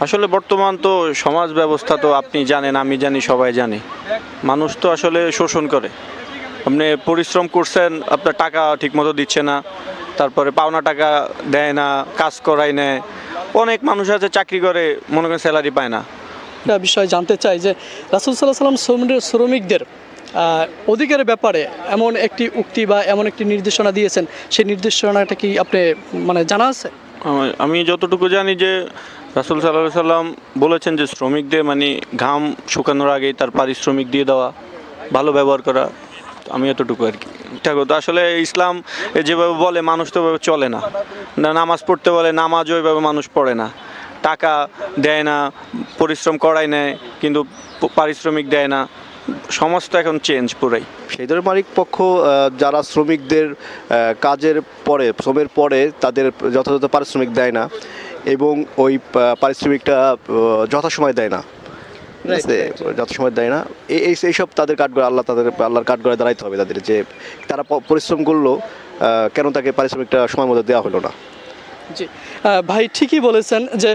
আসলে বর্তমান তো সমাজ ব্যবস্থা তো আপনি জানেন আমি জানি সবাই জানে। মানুষ তো আসলে শোষণ করে। আপনি পরিশ্রম করছেন আপনার টাকা ঠিকমতো দিচ্ছে না তারপরে পাওনা টাকা দেয় না কাজ করাই নেয় অনেক মানুষ আছে চাকরি করে মনে করেন স্যালারি পায় না। একটা বিষয় জানতে চাই যে রাসুল সাল্লাহ সাল্লাম শ্রমিক- শ্রমিকদের অধিকারের ব্যাপারে এমন একটি উক্তি বা এমন একটি নির্দেশনা দিয়েছেন। সেই নির্দেশনাটা কি আপনি মানে জানা আছে? আমি যতটুকু জানি যে রাসুল সাল্লাহ সাল্লাম বলেছেন যে শ্রমিকদের মানে ঘাম শুকানোর আগেই তার পারিশ্রমিক দিয়ে দেওয়া, ভালো ব্যবহার করা আমি এতটুকু আর কি। ঠিক তো আসলে ইসলাম যেভাবে বলে, মানুষ তো চলে না। নামাজ পড়তে বলে নামাজ ওইভাবে মানুষ পড়ে না। টাকা দেয় না, পরিশ্রম করাই নেয়, কিন্তু পারিশ্রমিক দেয় না। সমাজ তো এখন চেঞ্জ পুরাই। সেই ধরনের মালিক পক্ষ যারা শ্রমিকদের কাজের পরে, শ্রমের পরে তাদের যথাযথ পারিশ্রমিক দেয় না। এবং ওই পারিশ্রমিকটা যথাসময় দেয় না। যথাসময় দেয় না। এই এই- এইসব তাদের কাঠ করে আল্লাহ তাদের আল্লাহর কাঠ করে দাঁড়াইতে হবে তাদের। যে তারা পরিশ্রম করল কেন তাকে পারিশ্রমিকটা সময় মতো দেওয়া হলো না? জি। ভাই ঠিকই বলেছেন যে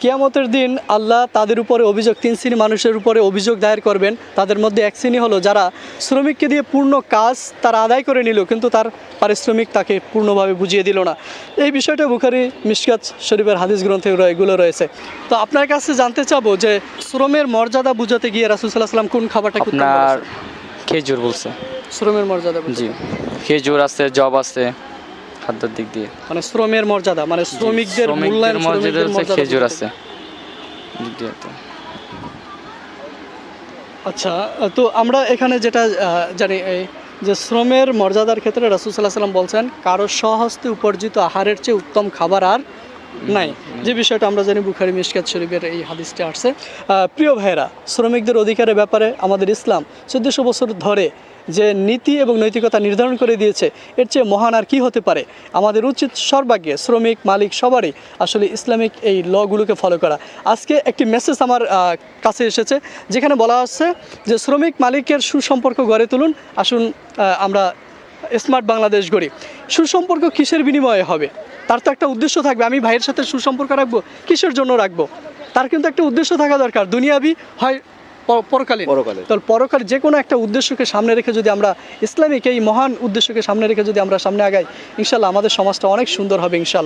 কিয়ামতের দিন আল্লাহ তাদের উপরে অভিযোগ তিন শ্রেণি মানুষের উপরে অভিযোগ দায়ের করবেন। তাদের মধ্যে এক শ্রেণি হলো যারা শ্রমিককে দিয়ে পূর্ণ কাজ তারা আদায় করে নিল কিন্তু তার পারিশ্রমিক তাকে পূর্ণভাবে বুঝিয়ে দিল না। এই বিষয়টা বুখারি মিশকাত শরীফের হাদিস গ্রন্থে এগুলো রয়েছে। তো আপনার কাছে জানতে চাবো যে শ্রমের মর্যাদা বুঝাতে গিয়ে রাসুলসাল্লাহ সাল্লাম কোন খাবারটা আপনার খেজুর বলছে। শ্রমের মর্যাদা জি। খেজুর আছে জব আছে। খাদ্যের দিক দিয়ে। মানে শ্রমের মর্যাদা মানে শ্রমিকদের মূল্যায়ন মর্যাদা হচ্ছে খেজুর আছে। আচ্ছা তো আমরা এখানে যেটা জানি যে শ্রমের মর্যাদার ক্ষেত্রে রাসুল সাল্লাহ সাল্লাম বলছেন কারও স্বহস্তে উপার্জিত আহারের চেয়ে উত্তম খাবার আর নাই। যে বিষয়টা আমরা জানি বুখারি মিশকাত শরীফের এই হাদিসটি আসছে। প্রিয় ভাইয়েরা শ্রমিকদের অধিকারের ব্যাপারে আমাদের ইসলাম চোদ্দোশো বছর ধরে যে নীতি এবং নৈতিকতা নির্ধারণ করে দিয়েছে, এর চেয়ে মহান আর কি হতে পারে? আমাদের উচিত সর্বাগ্যে শ্রমিক, মালিক সবারই আসলে ইসলামিক এই লগুলোকে ফলো করা। আজকে একটি মেসেজ আমার কাছে এসেছে, যেখানে বলা হচ্ছে যে শ্রমিক, মালিকের সুসম্পর্ক গড়ে তুলুন। আসুন আমরা স্মার্ট বাংলাদেশ গড়ি। সুসম্পর্ক কিসের বিনিময়ে হবে? তার তো একটা উদ্দেশ্য থাকবে। আমি ভাইয়ের সাথে সুসম্পর্ক রাখব, কিসের জন্য রাখব? তার কিন্তু একটা উদ্দেশ্য থাকা দরকার। দুনিয়াবি হয় পরকালে। তাহলে পরকাল যে কোনো একটা উদ্দেশ্যকে সামনে রেখে যদি আমরা ইসলামিক এই মহান উদ্দেশ্যকে সামনে রেখে যদি আমরা সামনে আগাই ইনশাল্লাহ আমাদের সমাজটা অনেক সুন্দর হবে ইনশাল্লাহ